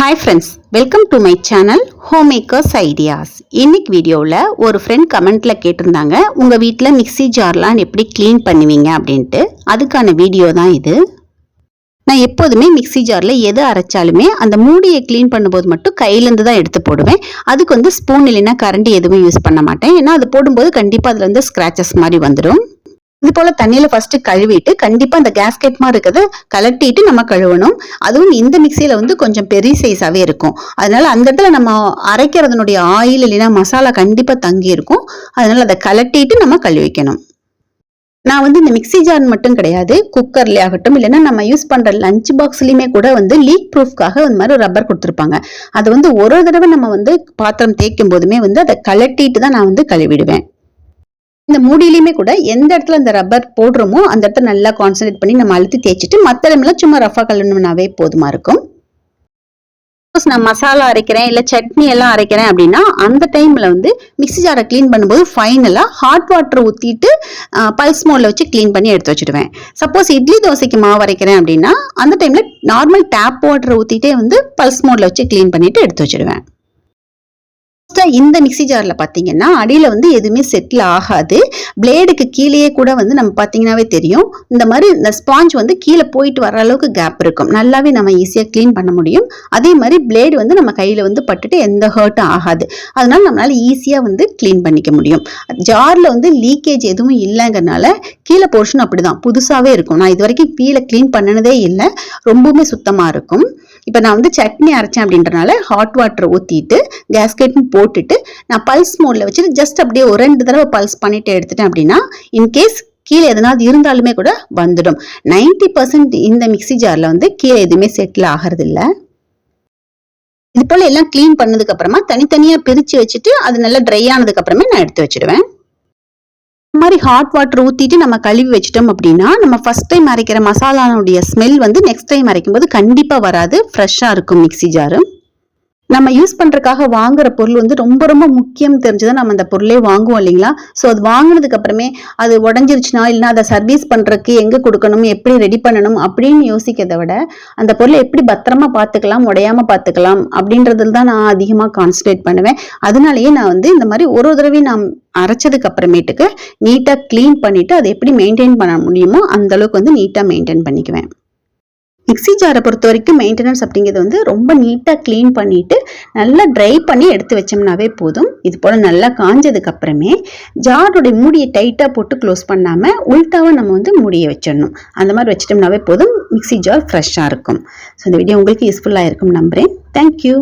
Hi friends welcome to my channel home makers ideas இன்னைக்கு வீடியோவில் ஒரு ஃப்ரெண்ட் கமெண்ட்டில் கேட்டிருந்தாங்க உங்கள் வீட்டில் மிக்ஸி ஜார்லாம் எப்படி க்ளீன் பண்ணுவீங்க? அப்படின்ட்டு. அதுக்கான வீடியோ தான் இது. நான் எப்போதுமே மிக்ஸி ஜாரில் எது அரைச்சாலுமே அந்த மூடியை க்ளீன் பண்ணும்போது மட்டும் கையிலேருந்து தான் எடுத்து போடுவேன். அதுக்கு வந்து ஸ்பூன் இல்லைன்னா கரண்டி எதுவும் யூஸ் பண்ண மாட்டேன். ஏன்னா அது போடும்போது கண்டிப்பாக அதில் வந்து ஸ்க்ராச்சஸ் மாதிரி வந்துடும் இது போல தண்ணியில ஃபர்ஸ்ட் கழுவிட்டு கண்டிப்பா அந்த கேஸ்கெட் மாதிரி இருக்கிறத கலட்டிட்டு நம்ம கழுவணும். அதுவும் இந்த மிக்சியில வந்து கொஞ்சம் பெரிய சைஸாவே இருக்கும். அதனால அந்த இடத்துல நம்ம அரைக்கிறதுனுடைய ஆயில் இல்லைன்னா மசாலா கண்டிப்பா தங்கி இருக்கும். அதனால அதை கலட்டிட்டு நம்ம கழுவிக்கணும் நான் வந்து இந்த மிக்சி ஜார் மட்டும் கிடையாது. குக்கர்ல ஆகட்டும் இல்லைன்னா நம்ம யூஸ் பண்ற லஞ்ச் பாக்ஸ்லயுமே கூட வந்து லீக் ப்ரூஃப்காக இந்த மாதிரி ரப்பர் கொடுத்துருப்பாங்க. அது வந்து ஒரு தடவை நம்ம வந்து பாத்திரம் தேய்க்கும் போதுமே வந்து அதை கலட்டிட்டு தான் நான் வந்து கழுவிடுவேன். இந்த மூடியிலையுமே கூட எந்த இடத்துல அந்த ரப்பர் போடுறோமோ அந்த இடத்துல நல்லா கான்சன்ட்ரேட் பண்ணி நம்ம அழுத்தி தேய்ச்சிட்டு மற்ற இடமெல்லாம் சும்மா ரஃபாக கழுவணும்னாவே போதுமா இருக்கும். சப்போஸ் நான் மசாலா அரைக்கிறேன் இல்லை சட்னி எல்லாம் அரைக்கிறேன் அப்படின்னா அந்த டைமில் வந்து மிக்ஸி ஜாரை க்ளீன் பண்ணும்போது ஃபைனலாக ஹாட் வாட்டர் ஊற்றிட்டு பல்ஸ் மோடில் வச்சு க்ளீன் பண்ணி எடுத்து வச்சுடுவேன். சப்போஸ் இட்லி தோசைக்கு மாவு அரைக்கிறேன் அப்படின்னா அந்த டைமில் நார்மல் டேப் வாட்டர் ஊற்றிட்டே வந்து பல்ஸ் மோடில் வச்சு க்ளீன் பண்ணிட்டு எடுத்து வச்சுடுவேன். லாஸ்ட்டாக இந்த மிக்ஸி ஜாரில் பார்த்தீங்கன்னா அடியில் வந்து எதுவுமே செட்டில் ஆகாது. பிளேடுக்கு கீழேயே கூட வந்து நம்ம பார்த்தீங்கன்னாவே தெரியும். இந்த மாதிரி இந்த ஸ்பாஞ்ச் வந்து கீழே போயிட்டு வர அளவுக்கு கேப் இருக்கும். நல்லாவே நம்ம ஈஸியாக க்ளீன் பண்ண முடியும். அதே மாதிரி பிளேடு வந்து நம்ம கையில் வந்து பட்டுட்டு எந்த ஹர்ட்டும் ஆகாது. அதனால நம்மளால் ஈஸியாக வந்து க்ளீன் பண்ணிக்க முடியும். ஜாரில் வந்து லீக்கேஜ் எதுவும் இல்லைங்கிறனால கீழே போர்ஷன் அப்படிதான். புதுசாகவே இருக்கும். நான் இது வரைக்கும் கீழே க்ளீன் பண்ணினதே இல்லை. ரொம்பவுமே சுத்தமாக இருக்கும். இப்போ நான் வந்து சட்னி அரைச்சேன் அப்படின்றனால ஹாட் வாட்டர் ஊற்றிட்டு கேஸ்கெட்னு போட்டுட்டு நான் பல்ஸ் மோடில் வச்சுட்டு ஜஸ்ட் அப்படியே ஒரு ரெண்டு தடவை பல்ஸ் பண்ணிட்டு எடுத்துட்டேன் அப்படின்னா இன்கேஸ் கீழே எதனாவது இருந்தாலுமே கூட வந்துடும். நைன்டி பர்சன்ட் இந்த மிக்ஸி ஜாரில் வந்து கீழே எதுவுமே செட்டில் ஆகிறது இல்லை இது போல் எல்லாம் க்ளீன் பண்ணதுக்கு அப்புறமா தனித்தனியாக பிரித்து வச்சுட்டு அது நல்லா ட்ரை ஆனதுக்கு அப்புறமே நான் எடுத்து வச்சிடுவேன். மாதிரி ஹாட் வாட்டர் ஊற்றிட்டு நம்ம கழுவி வச்சிட்டோம் அப்படின்னா நம்ம ஃபஸ்ட் டைம் அரைக்கிற மசாலானுடைய ஸ்மெல் வந்து நெக்ஸ்ட் டைம் அரைக்கும் போது கண்டிப்பாக வராது ஃப்ரெஷ்ஷாக இருக்கும் மிக்ஸி ஜாரு நம்ம யூஸ் பண்ணுறதுக்காக வாங்குற பொருள் வந்து ரொம்ப ரொம்ப முக்கியம் தெரிஞ்சுதான் நம்ம அந்த பொருளே வாங்குவோம் இல்லைங்களா? ஸோ அது வாங்கினதுக்கு அப்புறமே அது உடஞ்சிருச்சுனா இல்லைன்னா அதை சர்வீஸ் பண்ணுறதுக்கு எங்கே கொடுக்கணும் எப்படி ரெடி பண்ணணும் அப்படின்னு யோசிக்கிறத விட அந்த பொருளை எப்படி பத்திரமா பார்த்துக்கலாம் உடையாமல் பார்த்துக்கலாம் அப்படின்றதுல தான் நான் அதிகமாக கான்சன்ட்ரேட் பண்ணுவேன். அதனாலேயே நான் வந்து இந்த மாதிரி ஒரு தடவை நான் அரைச்சதுக்கு அப்புறமேட்டுக்கு நீட்டாக க்ளீன் பண்ணிவிட்டு அதை எப்படி மெயின்டைன் பண்ண முடியுமோ அந்த அளவுக்கு வந்து நீட்டாக மெயின்டைன் பண்ணிக்குவேன். மிக்ஸி ஜாரை பொறுத்த வரைக்கும் மெயின்டெனன்ஸ் அப்படிங்கிறது வந்து ரொம்ப நீட்டாக க்ளீன் பண்ணிட்டு நல்லா ட்ரை பண்ணி எடுத்து வச்சோம்னாவே போதும். இது போல் நல்லா காஞ்சதுக்கு அப்புறமே ஜாரோடைய மூடியை டைட்டாக போட்டு க்ளோஸ் பண்ணாமல் உள்டாவை நம்ம வந்து மூடியை வச்சிடணும். அந்த மாதிரி வச்சிட்டோம்னாவே போதும் மிக்ஸி ஜார் ஃப்ரெஷ்ஷாக இருக்கும். ஸோ இந்த வீடியோ உங்களுக்கு யூஸ்ஃபுல்லாக இருக்கும் நம்புகிறேன் தேங்க்யூ